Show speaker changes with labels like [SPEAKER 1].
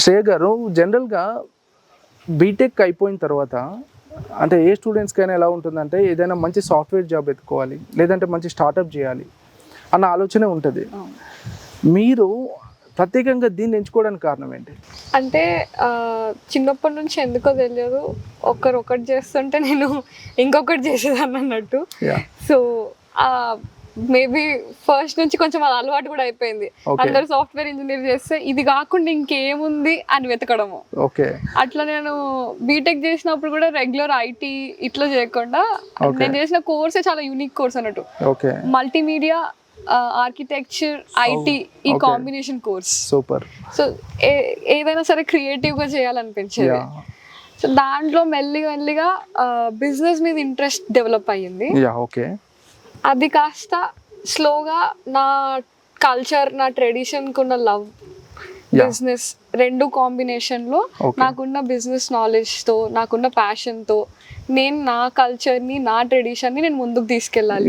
[SPEAKER 1] శ్రేయ గారు జనరల్గా బీటెక్ అయిపోయిన తర్వాత అంటే ఏ స్టూడెంట్స్కైనా ఎలా ఉంటుందంటే ఏదైనా మంచి సాఫ్ట్వేర్ జాబ్ ఎత్తుకోవాలి లేదంటే మంచి స్టార్టప్ చేయాలి అన్న ఆలోచనే ఉంటుంది. మీరు ప్రత్యేకంగా దీన్ని ఎంచుకోవడానికి కారణం ఏంటి?
[SPEAKER 2] అంటే చిన్నప్పటి నుంచి ఎందుకో తెలియదు. ఒకరు ఒకటి చేస్తుంటే నేను ఇంకొకటి చేసేదాన్ని అన్నట్టు. సో మేబీ ఫస్ట్ నుంచి కొంచెం అది అలవాటు కూడా అయిపోయింది. అందరు సాఫ్ట్వేర్ ఇంజనీర్ చేస్తే ఇది కాకుండా ఇంకేముంది అని వెతకడము.
[SPEAKER 1] ఓకే
[SPEAKER 2] అట్లా నేను బీటెక్ చేసినప్పుడు కూడా రెగ్యులర్ ఐటీ ఇట్లా చేయకుండా. నేను చేసిన కోర్సే చాలా యూనిక్ కోర్స్ అన్నట్టు.
[SPEAKER 1] ఓకే
[SPEAKER 2] మల్టీమీడియా ఆర్కిటెక్చర్ ఐటీ ఈ. కాంబినేషన్ కోర్స్
[SPEAKER 1] సూపర్
[SPEAKER 2] సో ఏదైనా సరే creative గా చేయాలనిపించేది. సో దాంట్లో మెల్లిగా మెల్లిగా బిజినెస్ మీద ఇంట్రెస్ట్ డెవలప్ అయ్యింది.
[SPEAKER 1] ఓకే
[SPEAKER 2] అది కాస్త స్లోగా నా కల్చర్ నా ట్రెడిషన్ కున్న లవ్. బిజినెస్ రెండు కాంబినేషన్లో
[SPEAKER 1] Okay.
[SPEAKER 2] నాకున్న బిజినెస్ నాలెడ్జ్తో నాకున్న ప్యాషన్తో నేను నా కల్చర్ని నా ట్రెడిషన్ని నేను ముందుకు తీసుకెళ్ళాలి